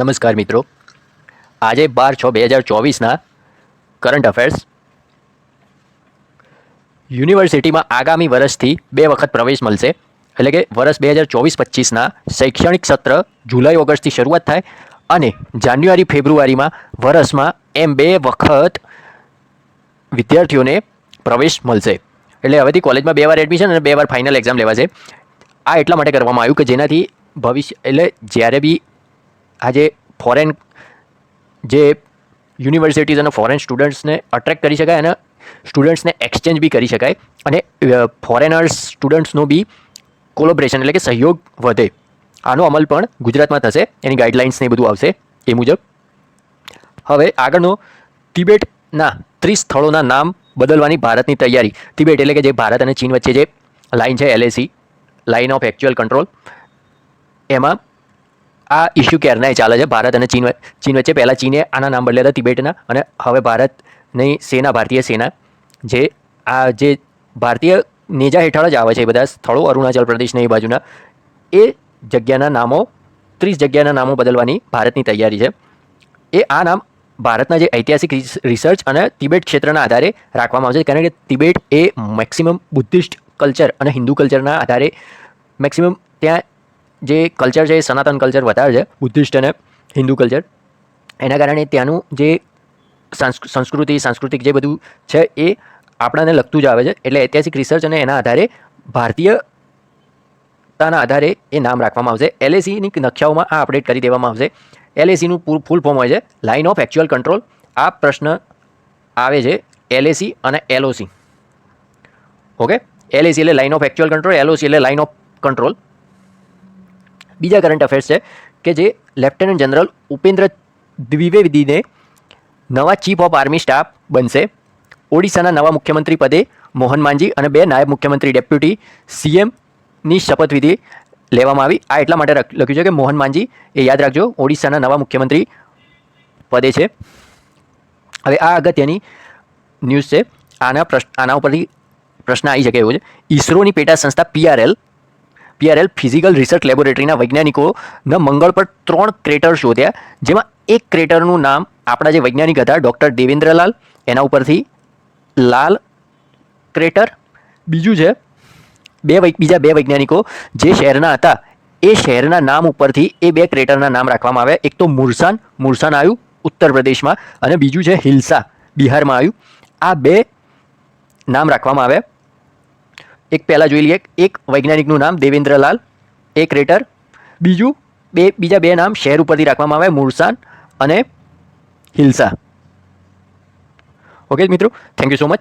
નમસ્કાર મિત્રો. આજે બાર છ બે હજાર ચોવીસના કરંટ અફેર્સ યુનિવર્સિટીમાં આગામી વર્ષથી બે વખત પ્રવેશ મળશે. એટલે કે વર્ષ બે હજાર ચોવીસ પચીસના શૈક્ષણિક સત્ર જુલાઈ ઓગસ્ટથી શરૂઆત થાય અને જાન્યુઆરી ફેબ્રુઆરીમાં વર્ષમાં એમ બે વખત વિદ્યાર્થીઓને પ્રવેશ મળશે. એટલે હવેથી કોલેજમાં બે વાર એડમિશન અને બે વાર ફાઇનલ એક્ઝામ લેવાશે. આ એટલા માટે કરવામાં આવ્યું કે જેનાથી ભવિષ્ય એટલે જ્યારે બી આજે ફોરેન જે યુનિવર્સિટીઝ અને ફોરેન સ્ટુડન્ટ્સને અટ્રેક્ટ કરી શકાય અને સ્ટુડન્ટ્સને એક્સચેન્જ બી કરી શકાય અને ફોરેનર્સ સ્ટુડન્ટ્સનો બી કોલોબરેશન એટલે કે સહયોગ વધે. આનો અમલ પણ ગુજરાતમાં થશે. એની ગાઈડલાઇન્સ ને એ બધું આવશે એ મુજબ. હવે આગળનો તિબેટના ત્રીસ સ્થળોના નામ બદલવાની ભારતની તૈયારી. તિબેટ એટલે કે જે ભારત અને ચીન વચ્ચે જે લાઇન છે LAC line of actual control એમાં આ ઇસ્યુ ક્યારના ચાલે છે? ભારત અને ચીન ચીન વચ્ચે પહેલાં ચીને આના નામ બદલ્યા હતા, તિબેટના. અને હવે ભારતની સેના, ભારતીય સેના, જે આ જે ભારતીય નેજા હેઠળ જ આવે છે એ બધા સ્થળો, અરુણાચલ પ્રદેશને એ બાજુના, એ જગ્યાના નામો, ત્રીસ જગ્યાના નામો બદલવાની ભારતની તૈયારી છે. એ આ નામ ભારતના જે ઐતિહાસિક રિસર્ચ અને તિબેટ ક્ષેત્રના આધારે રાખવામાં આવશે. કારણ કે તિબેટ એ મેક્સિમમ બુદ્ધિસ્ટ કલ્ચર અને હિન્દુ કલ્ચરના આધારે મેક્સિમમ ત્યાં જે કલ્ચર છે એ સનાતન કલ્ચર વધારે છે, બુદ્ધિસ્ટ અને હિન્દુ કલ્ચર એના કારણે ત્યાંનું જે સંસ્કૃતિ, સાંસ્કૃતિક જે બધું છે એ આપણાને લગતું જ આવે છે. એટલે ઐતિહાસિક રિસર્ચ અને એના આધારે ભારતીયતાના આધારે એ નામ રાખવામાં આવશે. એલએસીની નકશાઓમાં આ અપડેટ કરી દેવામાં આવશે. એલએસીનું ફૂલ ફોર્મ હોય છે. લાઇન ઓફ એકચ્યુઅલ કંટ્રોલ આ પ્રશ્ન આવે છે એલએસી અને એલઓસી ઓકે એલએસી એટલે line of actual control LOC એટલે લાઇન ઓફ કંટ્રોલ બીજા કરંટ અફેર્સ છે, કે જે લેફ્ટનન્ટ જનરલ ઉપેન્દ્ર દ્વિવેદીને નવા ચીફ ઓફ આર્મી સ્ટાફ બનશે. ઓડિશાના નવા મુખ્યમંત્રી પદે મોહન માંજી અને બે નાયબ મુખ્યમંત્રી ડેપ્યુટી સીએમની શપથવિધિ લેવામાં આવી. આ એટલા માટે લખ્યું છે કે મોહન માંજી એ યાદ રાખજો, ઓડિશાના નવા મુખ્યમંત્રી પદે છે. હવે આ અગત્યની ન્યૂઝ છે. આના પ્રશ્ન આના ઉપરથી પ્રશ્ન આવી શકે એવો છે. ઈસરોની પેટા સંસ્થા પીઆરએલ પીઆરએલ ફિઝિકલ રિસર્ચ લેબોરેટરીના વૈજ્ઞાનિકોના મંગળ પર ત્રણ ક્રેટર શોધ્યા, જેમાં એક ક્રેટરનું નામ આપણા જે વૈજ્ઞાનિક હતા, ડૉક્ટર દેવેન્દ્રલાલ, એના ઉપરથી લાલ ક્રેટર, બીજું છે બે બીજા બે વૈજ્ઞાનિકો જે શહેરના હતા, એ શહેરના નામ ઉપરથી એ બે ક્રેટરના નામ રાખવામાં આવ્યા. એક તો મુરસાન મુરસાન આવ્યું ઉત્તર પ્રદેશમાં અને બીજું છે હિલ્સા, બિહારમાં આવ્યું આ બે નામ રાખવામાં આવ્યા. એક પહેલાં જોઈ લઈએ. એક વૈજ્ઞાનિકનું નામ દેવેન્દ્રલાલ એ ક્રેટર બીજું બે, બીજા બે નામ શહેર ઉપરથી રાખવામાં આવે મુરસાન અને હિલ્સા. ઓકે મિત્રો થેન્ક યુ સો મચ